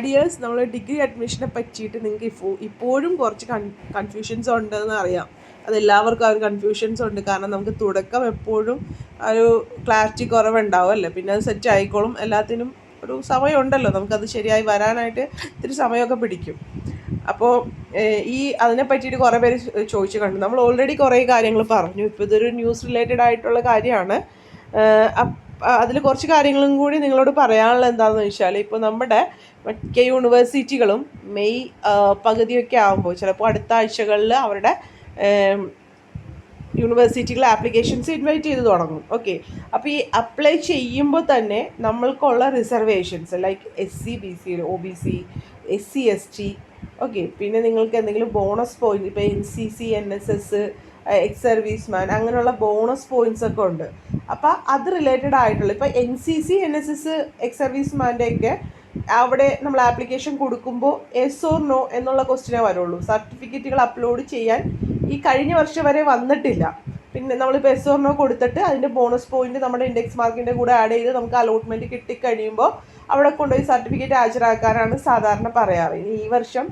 ഐഡിയേഴ്സ് നമ്മൾ ഡിഗ്രി അഡ്മിഷനെ പറ്റിയിട്ട് നിങ്ങൾക്ക് ഇപ്പോൾ ഇപ്പോഴും കുറച്ച് കൺ കൺഫ്യൂഷൻസ് ഉണ്ടെന്ന് അറിയാം. അത് എല്ലാവർക്കും ആ ഒരു കൺഫ്യൂഷൻസ് ഉണ്ട്. കാരണം നമുക്ക് തുടക്കം എപ്പോഴും ഒരു ക്ലാരിറ്റി കുറവുണ്ടാവും അല്ലേ? പിന്നെ അത് സെറ്റ് ആയിക്കോളും. എല്ലാത്തിനും ഒരു സമയമുണ്ടല്ലോ. നമുക്കത് ശരിയായി വരാനായിട്ട് ഇത്തിരി സമയമൊക്കെ പിടിക്കും. അപ്പോൾ ഈ അതിനെ പറ്റിയിട്ട് കുറേ പേര് ചോദിച്ചു കണ്ടു നമ്മൾ ഓൾറെഡി കുറേ കാര്യങ്ങൾ പറഞ്ഞു. ഇപ്പോൾ ഇതൊരു ന്യൂസ് റിലേറ്റഡ് ആയിട്ടുള്ള കാര്യമാണ്. അതിൽ കുറച്ച് കാര്യങ്ങളും കൂടി നിങ്ങളോട് പറയാനുള്ള എന്താണെന്ന് വെച്ചാൽ ഇപ്പോൾ നമ്മുടെ മിക്ക യൂണിവേഴ്സിറ്റികളും മെയ് പകുതിയൊക്കെ ആകുമ്പോൾ ചിലപ്പോൾ അടുത്ത ആഴ്ചകളിൽ അവരുടെ യൂണിവേഴ്സിറ്റികൾ ആപ്ലിക്കേഷൻസ് ഇൻവൈറ്റ് ചെയ്ത് തുടങ്ങും. ഓക്കെ. അപ്പോൾ ഈ അപ്ലൈ ചെയ്യുമ്പോൾ തന്നെ നമ്മൾക്കുള്ള reservations like S C B C O B C S C S T okay. പിന്നെ നിങ്ങൾക്ക് എന്തെങ്കിലും ബോണസ് പോയിന്റ് ഇപ്പോൾ N C C N S S ex serviceman അങ്ങനെയുള്ള ബോണസ് പോയിന്റ്സ് ഒക്കെ ഉണ്ട്. അപ്പോൾ അത് റിലേറ്റഡ് ആയിട്ടുള്ള ഇപ്പോൾ N C C N S S ex service മാന്റെയൊക്കെ അവിടെ നമ്മൾ ആപ്ലിക്കേഷൻ കൊടുക്കുമ്പോൾ എസ് ഓർ നോ എന്നുള്ള ക്വസ്റ്റിനേ വരുള്ളൂ. സർട്ടിഫിക്കറ്റുകൾ അപ്ലോഡ് ചെയ്യാൻ ഈ കഴിഞ്ഞ വർഷം വരെ വന്നിട്ടില്ല. പിന്നെ നമ്മളിപ്പോൾ എസ് ഓർണോ കൊടുത്തിട്ട് അതിന്റെ ബോണസ് പോയിന്റ് നമ്മുടെ ഇൻഡെക്സ് മാർക്കിന്റെ കൂടെ ആഡ് ചെയ്ത് നമുക്ക് അലോട്ട്മെന്റ് കിട്ടിക്കഴിയുമ്പോൾ അവിടെ കൊണ്ടുപോയി സർട്ടിഫിക്കറ്റ് ഹാജരാക്കാനാണ് സാധാരണ പറയാറ്. ഇനി ഈ വർഷം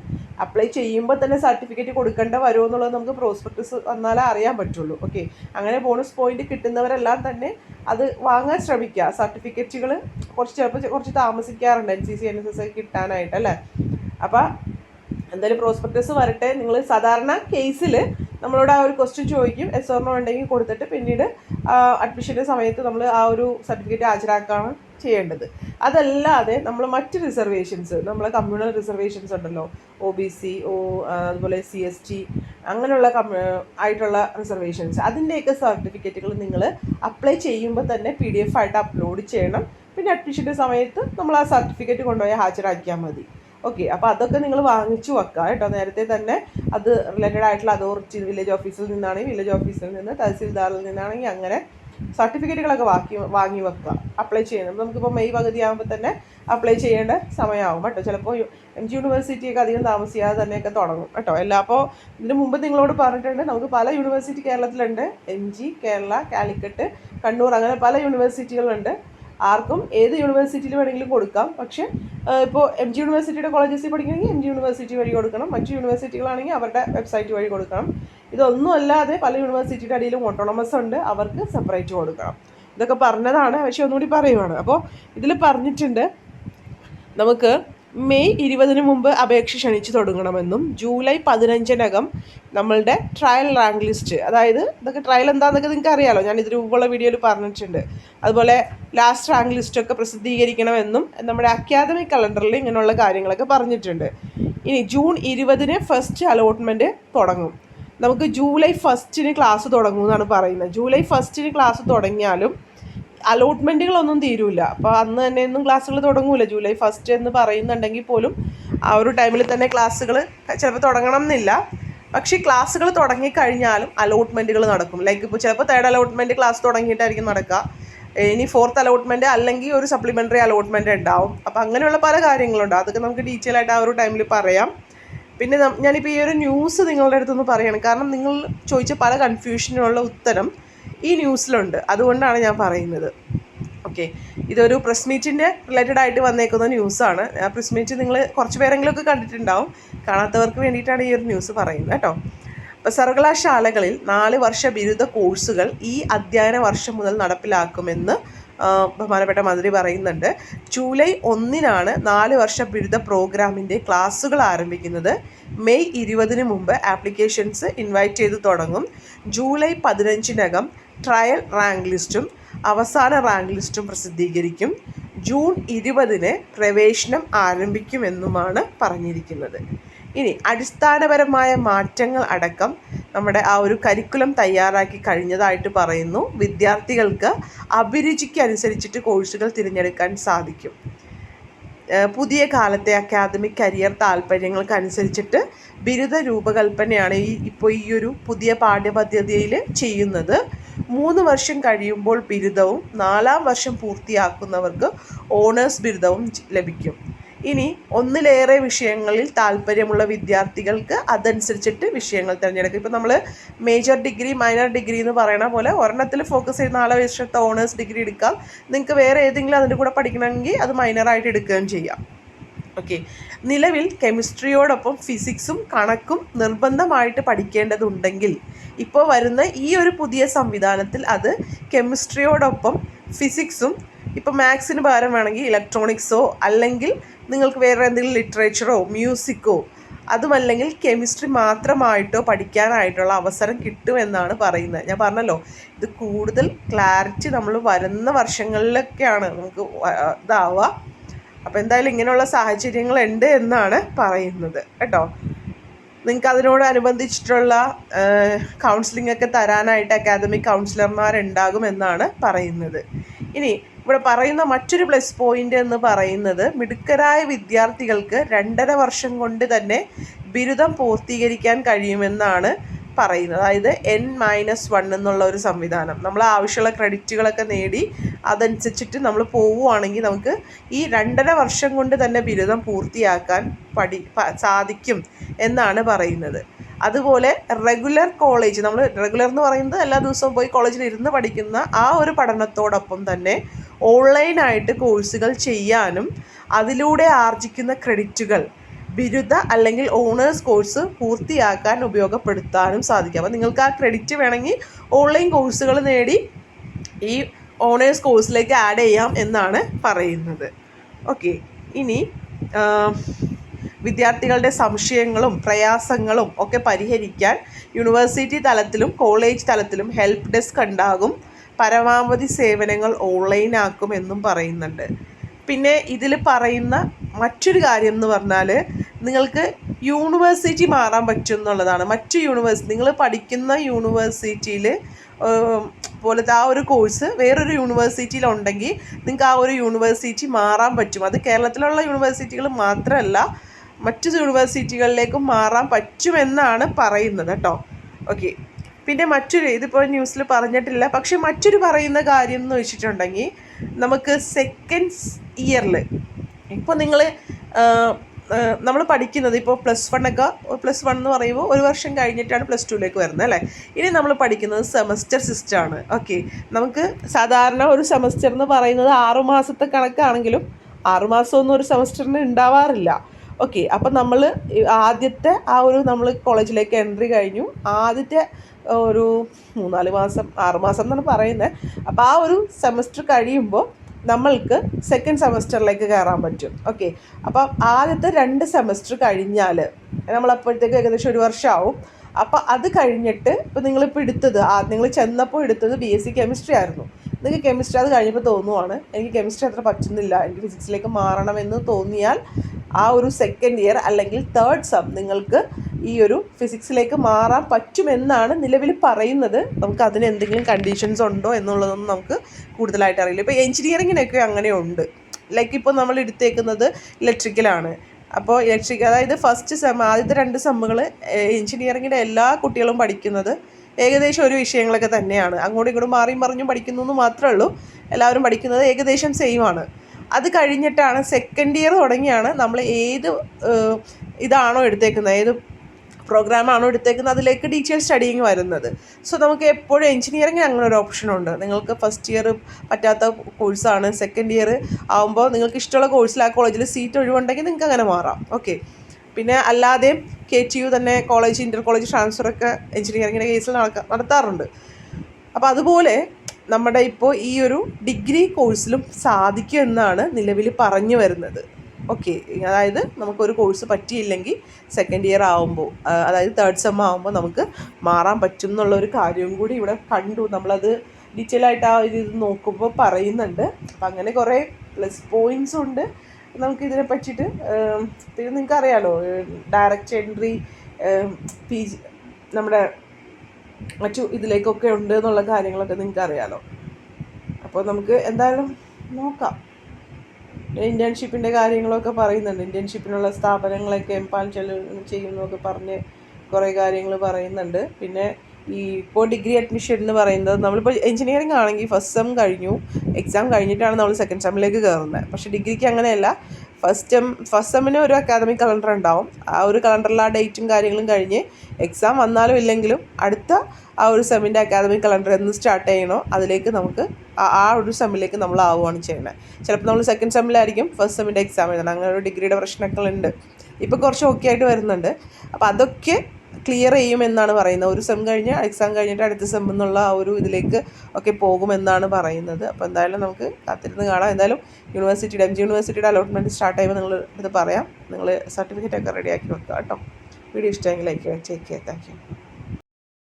അപ്ലൈ ചെയ്യുമ്പോൾ തന്നെ സർട്ടിഫിക്കറ്റ് കൊടുക്കേണ്ട വരുമോ എന്നുള്ളത് നമുക്ക് പ്രോസ്പെക്ടസ് വന്നാലേ അറിയാൻ പറ്റുള്ളൂ. ഓക്കെ അങ്ങനെ ബോണസ് പോയിന്റ് കിട്ടുന്നവരെല്ലാം തന്നെ അത് വാങ്ങാൻ ശ്രമിക്കുക. സർട്ടിഫിക്കറ്റുകൾ കുറച്ച് ചിലപ്പോൾ കുറച്ച് താമസിക്കാറുണ്ട്. N C C N S S കിട്ടാനായിട്ട് അല്ലേ? അപ്പോൾ എന്തായാലും പ്രോസ്പെക്ടസ് വരട്ടെ. നിങ്ങൾ സാധാരണ കേസിൽ നമ്മളോട് ആ ഒരു ക്വസ്റ്റ്യൻ ചോദിക്കും. എസ് ഓർണോ ഉണ്ടെങ്കിൽ കൊടുത്തിട്ട് പിന്നീട് അഡ്മിഷന്റെ സമയത്ത് നമ്മൾ ആ ഒരു സർട്ടിഫിക്കറ്റ് ഹാജരാക്കുകയാണ് ചെയ്യേണ്ടത്. അതല്ലാതെ നമ്മൾ മറ്റ് റിസർവേഷൻസ് നമ്മളെ കമ്മ്യൂണൽ റിസർവേഷൻസ് ഉണ്ടല്ലോ. ഒ ബി സി ഒ അതുപോലെ സി എസ് ടി അങ്ങനെയുള്ള ആയിട്ടുള്ള റിസർവേഷൻസ് അതിന്റെയൊക്കെ സർട്ടിഫിക്കറ്റുകൾ നിങ്ങൾ അപ്ലൈ ചെയ്യുമ്പോൾ തന്നെ പി ഡി എഫ് ആയിട്ട് അപ്ലോഡ് ചെയ്യണം. പിന്നെ അഡ്മിഷന്റെ സമയത്ത് നമ്മൾ ആ സർട്ടിഫിക്കറ്റ് കൊണ്ടുപോയി ഹാജരാക്കിയാൽ മതി. ഓക്കെ അപ്പോൾ അതൊക്കെ നിങ്ങൾ വാങ്ങിച്ചു വെക്കുക കേട്ടോ. നേരത്തെ തന്നെ അത് റിലേറ്റഡ് ആയിട്ടുള്ള അതോറിറ്റി വില്ലേജ് ഓഫീസിൽ നിന്നാണെങ്കിൽ വില്ലേജ് ഓഫീസിൽ നിന്ന് തഹസീൽദാറിൽ നിന്നാണെങ്കിൽ അങ്ങനെ സർട്ടിഫിക്കറ്റുകളൊക്കെ വാക്കി വാങ്ങി വെക്കുക അപ്ലൈ ചെയ്യണം നമുക്കിപ്പോൾ മെയ് പകുതി ആകുമ്പോൾ തന്നെ അപ്ലൈ ചെയ്യേണ്ട സമയമാകും കേട്ടോ. ചിലപ്പോൾ എം ജി യൂണിവേഴ്സിറ്റിയൊക്കെ അധികം താമസിയാതെ തന്നെയൊക്കെ തുടങ്ങും കേട്ടോ. എല്ലാ അപ്പോൾ ഇതിന് മുമ്പ് നിങ്ങളോട് പറഞ്ഞിട്ടുണ്ട് നമുക്ക് പല യൂണിവേഴ്സിറ്റി കേരളത്തിലുണ്ട്. എം ജി കേരള കാലിക്കറ്റ് കണ്ണൂർ അങ്ങനെ പല യൂണിവേഴ്സിറ്റികളുണ്ട് ആർക്കും ഏത് യൂണിവേഴ്സിറ്റിയിൽ വേണമെങ്കിലും കൊടുക്കാം. പക്ഷേ ഇപ്പോൾ എം ജി യൂണിവേഴ്സിറ്റിയുടെ കോളേജസിൽ പഠിക്കണമെങ്കിൽ എം ജി യൂണിവേഴ്സിറ്റി വഴി കൊടുക്കണം. മറ്റു യൂണിവേഴ്സിറ്റികളാണെങ്കിൽ അവരുടെ വെബ്സൈറ്റ് വഴി കൊടുക്കണം. ഇതൊന്നും അല്ലാതെ പല യൂണിവേഴ്സിറ്റിയുടെ അടിയിലും ഓട്ടോണമസ് ഉണ്ട്. അവർക്ക് സെപ്പറേറ്റ് കൊടുക്കണം. ഇതൊക്കെ പറഞ്ഞതാണ്. പക്ഷേ ഒന്നുകൂടി പറയുവാണ്. അപ്പോൾ ഇതിൽ പറഞ്ഞിട്ടുണ്ട് നമുക്ക് മെയ് ഇരുപതിന് മുമ്പ് അപേക്ഷ ക്ഷണിച്ച് തുടങ്ങണമെന്നും ജൂലൈ പതിനഞ്ചിനകം നമ്മളുടെ ട്രയൽ റാങ്ക് ലിസ്റ്റ്. അതായത് ഇതൊക്കെ ട്രയൽ എന്താണെന്നൊക്കെ നിങ്ങൾക്ക് അറിയാമല്ലോ ഞാൻ ഇതിന് മുമ്പുള്ള വീഡിയോയിൽ പറഞ്ഞിട്ടുണ്ട്. അതുപോലെ ലാസ്റ്റ് റാങ്ക് ലിസ്റ്റൊക്കെ പ്രസിദ്ധീകരിക്കണമെന്നും നമ്മുടെ അക്കാദമിക് കലണ്ടറിൽ ഇങ്ങനെയുള്ള കാര്യങ്ങളൊക്കെ പറഞ്ഞിട്ടുണ്ട്. ഇനി ജൂൺ ഇരുപതിന് ഫസ്റ്റ് അലോട്ട്മെന്റ് തുടങ്ങും. നമുക്ക് ജൂലൈ ഫസ്റ്റിന് ക്ലാസ് തുടങ്ങുമെന്നാണ് പറയുന്നത്. ജൂലൈ ഫസ്റ്റിന് ക്ലാസ് തുടങ്ങിയാലും അലോട്ട്മെന്റുകളൊന്നും തീരൂല. അപ്പോൾ അന്ന് തന്നെ ഒന്നും ക്ലാസ്സുകൾ തുടങ്ങൂല. ജൂലൈ ഫസ്റ്റ് എന്ന് പറയുന്നുണ്ടെങ്കിൽ പോലും ആ ഒരു ടൈമിൽ തന്നെ ക്ലാസ്സുകൾ ചിലപ്പോൾ തുടങ്ങണം എന്നില്ല പക്ഷേ ക്ലാസ്സുകൾ തുടങ്ങിക്കഴിഞ്ഞാലും അലോട്ട്മെന്റുകൾ നടക്കും. ലൈക്ക് ഇപ്പോൾ ചിലപ്പോൾ തേർഡ് അലോട്ട്മെന്റ് ക്ലാസ് തുടങ്ങിയിട്ടായിരിക്കും നടക്കുക. ഇനി ഫോർത്ത് അലോട്ട്മെന്റ് അല്ലെങ്കിൽ ഒരു സപ്ലിമെന്ററി അലോട്ട്മെന്റ് ഉണ്ടാവും. അപ്പോൾ അങ്ങനെയുള്ള പല കാര്യങ്ങളുണ്ട്. അതൊക്കെ നമുക്ക് ഡീറ്റെയിൽ ആയിട്ട് ആ ഒരു ടൈമിൽ പറയാം. പിന്നെ ഞാനിപ്പോൾ ഈ ഒരു ന്യൂസ് നിങ്ങളുടെ അടുത്തൊന്ന് പറയണം. കാരണം നിങ്ങൾ ചോദിച്ച പല കൺഫ്യൂഷനുള്ള ഉത്തരം ഈ ന്യൂസിലുണ്ട്. അതുകൊണ്ടാണ് ഞാൻ പറയുന്നത്. ഓക്കെ. ഇതൊരു പ്രസ് മീറ്റിന്റെ റിലേറ്റഡ് ആയിട്ട് വന്നേക്കുന്ന ന്യൂസാണ്. ആ പ്രസ് മീറ്റ് നിങ്ങൾ കുറച്ച് പേരെങ്കിലുമൊക്കെ കണ്ടിട്ടുണ്ടാവും. കാണാത്തവർക്ക് വേണ്ടിയിട്ടാണ് ഈ ഒരു ന്യൂസ് പറയുന്നത് കേട്ടോ. അപ്പോൾ സർവകലാശാലകളിൽ നാല് വർഷ ബിരുദ കോഴ്സുകൾ ഈ അധ്യയന വർഷം മുതൽ നടപ്പിലാക്കുമെന്ന് ബഹുമാനപ്പെട്ട മന്ത്രി പറയുന്നുണ്ട്. ജൂലൈ ഒന്നിനാണ് നാല് വർഷ ബിരുദ പ്രോഗ്രാമിന്റെ ക്ലാസ്സുകൾ ആരംഭിക്കുന്നത്. മെയ് ഇരുപതിന് മുമ്പ് ആപ്ലിക്കേഷൻസ് ഇൻവൈറ്റ് ചെയ്ത് തുടങ്ങും. ജൂലൈ പതിനഞ്ചിനകം ട്രയൽ റാങ്ക് ലിസ്റ്റും അവസാന റാങ്ക് ലിസ്റ്റും പ്രസിദ്ധീകരിക്കും. ജൂൺ ഇരുപതിന് പ്രവേശനം ആരംഭിക്കുമെന്നുമാണ് പറഞ്ഞിരിക്കുന്നത്. ഇനി അടിസ്ഥാനപരമായ മാറ്റങ്ങൾ അടക്കം നമ്മുടെ ആ ഒരു കരിക്കുലം തയ്യാറാക്കി കഴിഞ്ഞതായിട്ട് പറയുന്നു. വിദ്യാർത്ഥികൾക്ക് അഭിരുചിക്ക് അനുസരിച്ചിട്ട് കോഴ്സുകൾ തിരഞ്ഞെടുക്കാൻ സാധിക്കും. പുതിയ കാലത്തെ അക്കാദമിക് കരിയർ താല്പര്യങ്ങൾക്ക് അനുസരിച്ചിട്ട് ബിരുദ രൂപകൽപ്പനയാണ് ഈ ഇപ്പോൾ ഈ ഒരു പുതിയ പാഠ്യപദ്ധതിയിൽ ചെയ്യുന്നത്. മൂന്ന് വർഷം കഴിയുമ്പോൾ ബിരുദവും നാലാം വർഷം പൂർത്തിയാക്കുന്നവർക്ക് ഓണേഴ്സ് ബിരുദവും ലഭിക്കും. ഇനി ഒന്നിലേറെ വിഷയങ്ങളിൽ താല്പര്യമുള്ള വിദ്യാർത്ഥികൾക്ക് അതനുസരിച്ചിട്ട് വിഷയങ്ങൾ തിരഞ്ഞെടുക്കും. ഇപ്പോൾ നമ്മൾ മേജർ ഡിഗ്രി മൈനർ ഡിഗ്രി എന്ന് പറയണ പോലെ ഒരെണ്ണത്തിൽ ഫോക്കസ് ചെയ്യുന്ന നാല് വർഷത്തെ ഓണേഴ്സ് ഡിഗ്രി എടുക്കാം. നിങ്ങൾക്ക് വേറെ ഏതെങ്കിലും അതിന്റെ കൂടെ പഠിക്കണമെങ്കിൽ അത് മൈനറായിട്ട് എടുക്കുകയും ചെയ്യാം. ഓക്കെ. നിലവിൽ കെമിസ്ട്രിയോടൊപ്പം ഫിസിക്സും കണക്കും നിർബന്ധമായിട്ട് പഠിക്കേണ്ടതുണ്ടെങ്കിൽ ഇപ്പോൾ വരുന്ന ഈ ഒരു പുതിയ സംവിധാനത്തിൽ അത് കെമിസ്ട്രിയോടൊപ്പം ഫിസിക്സും ഇപ്പോൾ മാത്സിന് പകരം വേണമെങ്കിൽ ഇലക്ട്രോണിക്സോ അല്ലെങ്കിൽ നിങ്ങൾക്ക് വേറെ എന്തെങ്കിലും ലിറ്ററേച്ചറോ മ്യൂസിക്കോ അതുമല്ലെങ്കിൽ കെമിസ്ട്രി മാത്രമായിട്ടോ പഠിക്കാനായിട്ടുള്ള അവസരം കിട്ടുമെന്നാണ് പറയുന്നത്. ഞാൻ പറഞ്ഞല്ലോ ഇത് കൂടുതൽ ക്ലാരിറ്റി നമ്മൾ വരുന്ന വർഷങ്ങളിലൊക്കെയാണ് നമുക്ക് ഇതാവുക. അപ്പോൾ എന്തായാലും ഇങ്ങനെയുള്ള സാഹചര്യങ്ങളുണ്ട് എന്നാണ് പറയുന്നത് കേട്ടോ. നിങ്ങൾക്ക് അതിനോടനുബന്ധിച്ചിട്ടുള്ള കൗൺസിലിംഗ് ഒക്കെ തരാനായിട്ട് അക്കാദമിക് കൗൺസിലർമാരുണ്ടാകുമെന്നാണ് പറയുന്നത്. ഇനി ഇവിടെ പറയുന്ന മറ്റൊരു പ്ലസ് പോയിന്റ് എന്ന് പറയുന്നത് മിടുക്കരായ വിദ്യാർത്ഥികൾക്ക് രണ്ടര വർഷം കൊണ്ട് തന്നെ ബിരുദം പൂർത്തീകരിക്കാൻ കഴിയുമെന്നാണ് പറയുന്നത്. അതായത് എൻ മൈനസ് വൺ എന്നുള്ള ഒരു സംവിധാനം. നമ്മൾ ആവശ്യമുള്ള ക്രെഡിറ്റുകളൊക്കെ നേടി അതനുസരിച്ചിട്ട് നമ്മൾ പോവുകയാണെങ്കിൽ നമുക്ക് ഈ രണ്ടര വർഷം കൊണ്ട് തന്നെ ബിരുദം പൂർത്തിയാക്കാൻ പഠി സാധിക്കും എന്നാണ് പറയുന്നത്. അതുപോലെ റെഗുലർ കോളേജ് നമ്മൾ റെഗുലർ എന്ന് പറയുന്നത് എല്ലാ ദിവസവും പോയി കോളേജിൽ ഇരുന്ന് പഠിക്കുന്ന ആ ഒരു പഠനത്തോടൊപ്പം തന്നെ ഓൺലൈനായിട്ട് കോഴ്സുകൾ ചെയ്യാനും അതിലൂടെ ആർജിക്കുന്ന ക്രെഡിറ്റുകൾ ബിരുദ അല്ലെങ്കിൽ ഓണേഴ്സ് കോഴ്സ് പൂർത്തിയാക്കാൻ ഉപയോഗപ്പെടുത്താനും സാധിക്കും. അപ്പോൾ നിങ്ങൾക്ക് ആ ക്രെഡിറ്റ് വേണമെങ്കിൽ ഓൺലൈൻ കോഴ്സുകൾ നേടി ഈ ഓണേഴ്സ് കോഴ്സിലേക്ക് ആഡ് ചെയ്യാം എന്നാണ് പറയുന്നത്. ഓക്കെ ഇനി വിദ്യാർത്ഥികളുടെ സംശയങ്ങളും പ്രയാസങ്ങളും ഒക്കെ പരിഹരിക്കാൻ യൂണിവേഴ്സിറ്റി തലത്തിലും കോളേജ് തലത്തിലും ഹെൽപ്പ് ഡെസ്ക് ഉണ്ടാകും. പരമാവധി സേവനങ്ങൾ ഓൺലൈനാക്കും എന്നും പറയുന്നുണ്ട്. പിന്നെ ഇതിൽ പറയുന്ന മറ്റൊരു കാര്യം എന്ന് പറഞ്ഞാൽ നിങ്ങൾക്ക് യൂണിവേഴ്സിറ്റി മാറാൻ പറ്റും എന്നുള്ളതാണ് മറ്റു യൂണിവേഴ്സിറ്റി നിങ്ങൾ പഠിക്കുന്ന യൂണിവേഴ്സിറ്റിയിൽ പോലത്തെ ആ ഒരു കോഴ്സ് വേറൊരു യൂണിവേഴ്സിറ്റിയിലുണ്ടെങ്കിൽ നിങ്ങൾക്ക് ആ ഒരു യൂണിവേഴ്സിറ്റി മാറാൻ പറ്റും. അത് കേരളത്തിലുള്ള യൂണിവേഴ്സിറ്റികൾ മാത്രമല്ല മറ്റു യൂണിവേഴ്സിറ്റികളിലേക്കും മാറാൻ പറ്റുമെന്നാണ് പറയുന്നത് കേട്ടോ. ഓക്കെ പിന്നെ മറ്റൊരു ഇതിപ്പോൾ ന്യൂസിൽ പറഞ്ഞിട്ടില്ല. പക്ഷെ മറ്റൊരു പറയുന്ന കാര്യം എന്ന് വെച്ചിട്ടുണ്ടെങ്കിൽ നമുക്ക് സെക്കൻഡ് ഇയറിൽ ഇപ്പോൾ നിങ്ങൾ നമ്മൾ പഠിക്കുന്നത് ഇപ്പോൾ പ്ലസ് വൺ ഒക്കെ പ്ലസ് വൺ എന്ന് പറയുമ്പോൾ ഒരു വർഷം കഴിഞ്ഞിട്ടാണ് പ്ലസ് ടുവിലേക്ക് വരുന്നത് അല്ലേ? ഇനി നമ്മൾ പഠിക്കുന്നത് സെമസ്റ്റർ സിസ്റ്റമാണ് ഓക്കെ നമുക്ക് സാധാരണ ഒരു സെമസ്റ്റർ എന്ന് പറയുന്നത് ആറു മാസത്തെ കണക്കാണെങ്കിലും ആറു മാസമൊന്നും ഒരു സെമസ്റ്ററിന് ഉണ്ടാവാറില്ല. ഓക്കെ അപ്പം നമ്മൾ ആദ്യത്തെ ആ ഒരു നമ്മൾ കോളേജിലേക്ക് എൻട്രി കഴിഞ്ഞു. ആദ്യത്തെ ഒരു മൂന്നാൽ മാസം ആറ് മാസം എന്നാണ് പറയുന്നത്. അപ്പോൾ ആ ഒരു സെമസ്റ്റർ കഴിയുമ്പോൾ നമ്മൾക്ക് സെക്കൻഡ് സെമസ്റ്ററിലേക്ക് കയറാൻ പറ്റും. ഓക്കെ അപ്പം ആദ്യത്തെ രണ്ട് സെമസ്റ്റർ കഴിഞ്ഞാൽ നമ്മളപ്പോഴത്തേക്ക് ഏകദേശം ഒരു വർഷമാവും അപ്പോൾ അത് കഴിഞ്ഞിട്ട് ഇപ്പോൾ നിങ്ങളിപ്പോൾ എടുത്തത് നിങ്ങൾ ചെന്നപ്പോൾ എടുത്തത് ബി എസ് സി കെമിസ്ട്രി ആയിരുന്നു. നിങ്ങൾക്ക് കെമിസ്ട്രി അത് കഴിഞ്ഞപ്പോൾ തോന്നുവാണ്. എനിക്ക് കെമിസ്ട്രി അത്ര പറ്റുന്നില്ല. എനിക്ക് ഫിസിക്സിലേക്ക് മാറണമെന്ന് തോന്നിയാൽ ആ ഒരു സെക്കൻഡ് ഇയർ അല്ലെങ്കിൽ തേർഡ് സം നിങ്ങൾക്ക് ഈ ഒരു ഫിസിക്സിലേക്ക് മാറാൻ പറ്റുമെന്നാണ് നിലവിൽ പറയുന്നത്. നമുക്ക് അതിന് എന്തെങ്കിലും കണ്ടീഷൻസ് ഉണ്ടോ എന്നുള്ളതൊന്നും നമുക്ക് കൂടുതലായിട്ട് അറിയില്ല. ഇപ്പോൾ എഞ്ചിനീയറിങ്ങിനൊക്കെ അങ്ങനെ ഉണ്ട് ലൈക്ക് ഇപ്പോൾ നമ്മൾ എടുത്തേക്കുന്നത് ഇലക്ട്രിക്കലാണ് അപ്പോൾ ഇലക്ട്രിക് അതായത് ഫസ്റ്റ് സെം ആദ്യത്തെ രണ്ട് സെമ്മുകൾ എഞ്ചിനീയറിങ്ങിന്റെ എല്ലാ കുട്ടികളും പഠിക്കുന്നത് ഏകദേശം ഒരു വിഷയങ്ങളൊക്കെ തന്നെയാണ്. അങ്ങോട്ടും ഇങ്ങോട്ടും മാറിയും മറിഞ്ഞും പഠിക്കുന്നു എന്ന് മാത്രമേ ഉള്ളൂ. എല്ലാവരും പഠിക്കുന്നത് ഏകദേശം സെയിം ആണ്. അത് കഴിഞ്ഞിട്ടാണ് സെക്കൻഡ് ഇയർ തുടങ്ങിയാണ് നമ്മൾ ഏത് ഇതാണോ എടുത്തേക്കുന്നത്. ഏത് പ്രോഗ്രാമാണോ എടുത്തേക്കുന്നത്. അതിലേക്ക് ഡീറ്റെയിൽ സ്റ്റഡിങ് വരുന്നത്. സോ നമുക്ക് എപ്പോഴും എഞ്ചിനീയറിംഗ് അങ്ങനെ ഒരു ഓപ്ഷൻ ഉണ്ട്. നിങ്ങൾക്ക് ഫസ്റ്റ് ഇയർ പറ്റാത്ത കോഴ്സാണ് സെക്കൻഡ് ഇയർ ആകുമ്പോൾ നിങ്ങൾക്ക് ഇഷ്ടമുള്ള കോഴ്സിൽ ആ കോളേജിൽ സീറ്റ് ഒഴിവുണ്ടെങ്കിൽ നിങ്ങൾക്ക് അങ്ങനെ മാറാം. ഓക്കെ പിന്നെ അല്ലാതെ കെ ടി യു തന്നെ കോളേജ് ഇന്റർ കോളേജ് ട്രാൻസ്ഫറൊക്കെ എഞ്ചിനീയറിങ്ങിന്റെ കേസിൽ നടക്ക നടത്താറുണ്ട്. അപ്പോൾ അതുപോലെ നമ്മുടെ ഇപ്പോൾ ഈ ഒരു ഡിഗ്രി കോഴ്സിലും സാധിക്കും എന്നാണ് നിലവിൽ പറഞ്ഞു വരുന്നത്. ഓക്കെ അതായത് നമുക്കൊരു കോഴ്സ് പറ്റിയില്ലെങ്കിൽ സെക്കൻഡ് ഇയർ ആകുമ്പോൾ അതായത് തേർഡ് സെം ആവുമ്പോൾ നമുക്ക് മാറാൻ പറ്റും എന്നുള്ളൊരു കാര്യവും കൂടി ഇവിടെ കണ്ടു. നമ്മളത് ഡീറ്റെയിൽ ആയിട്ട് ആ ഒരു ഇത് നോക്കുമ്പോൾ പറയുന്നുണ്ട്. അപ്പം അങ്ങനെ കുറേ പ്ലസ് പോയിന്റ്സ് ഉണ്ട്. നമുക്ക് ഇതിനെ പറ്റിയിട്ട് പിന്നെ നിങ്ങൾക്ക് അറിയാലോ ഡയറക്റ്റ് എൻട്രി പി ജി നമ്മുടെ മറ്റു ഇതിലേക്കൊക്കെ ഉണ്ട് എന്നുള്ള കാര്യങ്ങളൊക്കെ നിങ്ങൾക്ക് അറിയാലോ അപ്പോൾ നമുക്ക് എന്തായാലും നോക്കാം. ഇന്റേൺഷിപ്പിന്റെ കാര്യങ്ങളൊക്കെ പറയുന്നുണ്ട്. ഇന്റേൺഷിപ്പിനുള്ള സ്ഥാപനങ്ങളൊക്കെ എംപാൽ ചെലു ചെയ്യുന്നതൊക്കെ പറഞ്ഞ് കുറേ കാര്യങ്ങൾ പറയുന്നുണ്ട്. പിന്നെ ഈ ഇപ്പോൾ ഡിഗ്രി അഡ്മിഷൻ എന്ന് പറയുന്നത് നമ്മളിപ്പോൾ എഞ്ചിനീയറിംഗ് ആണെങ്കിൽ ഫസ്റ്റ് സെം കഴിഞ്ഞു. എക്സാം കഴിഞ്ഞിട്ടാണ് നമ്മൾ സെക്കൻഡ് സെമ്മിലേക്ക് കയറുന്നത്. പക്ഷേ ഡിഗ്രിക്ക് അങ്ങനെയല്ല. ഫസ്റ്റ് ഫസ്റ്റ് സെമ്മിന് ഒരു അക്കാദമിക് കലണ്ടർ ഉണ്ടാവും. ആ ഒരു കലണ്ടറിൽ ആ ഡേറ്റും കാര്യങ്ങളും കഴിഞ്ഞ് എക്സാം വന്നാലും ഇല്ലെങ്കിലും അടുത്ത ആ ഒരു സെമ്മിന്റെ അക്കാദമിക് കലണ്ടർ എന്ന് സ്റ്റാർട്ട് ചെയ്യണോ അതിലേക്ക് നമുക്ക് ആ ഒരു സെമ്മിലേക്ക് നമ്മൾ ആവുകയാണ് ചെയ്യുന്നത്. ചിലപ്പോൾ നമ്മൾ സെക്കൻഡ് സെമ്മിലായിരിക്കും ഫസ്റ്റ് സെമ്മിന്റെ എക്സാം എഴുതണം അങ്ങനെ ഒരു ഡിഗ്രിയുടെ പ്രശ്നങ്ങളുണ്ട്. ഇപ്പോൾ കുറച്ച് ഓക്കെ ആയിട്ട് വരുന്നുണ്ട്. അപ്പോൾ അതൊക്കെ ക്ലിയർ ചെയ്യുമെന്നാണ് പറയുന്നത്. ഒരു സെം കഴിഞ്ഞ് എക്സാം കഴിഞ്ഞിട്ട് അടുത്ത സെം എന്നുള്ള ആ ഒരു ഇതിലേക്ക് ഒക്കെ പോകുമെന്നാണ് പറയുന്നത്. അപ്പോൾ എന്തായാലും നമുക്ക് കാത്തിരുന്ന് കാണാം. എന്തായാലും യൂണിവേഴ്സിറ്റിയുടെ എം ജി യൂണിവേഴ്സിറ്റിയുടെ അലോട്ട്മെന്റ് സ്റ്റാർട്ട് ചെയ്യുമ്പോൾ നിങ്ങൾ ഇത് പറയാം. നിങ്ങൾ സർട്ടിഫിക്കറ്റ് ഒക്കെ റെഡിയാക്കി വെക്കുക കേട്ടോ. വീഡിയോ ഇഷ്ടമെങ്കിൽ ലൈക്ക് ചെയ്യുക. Take care thank you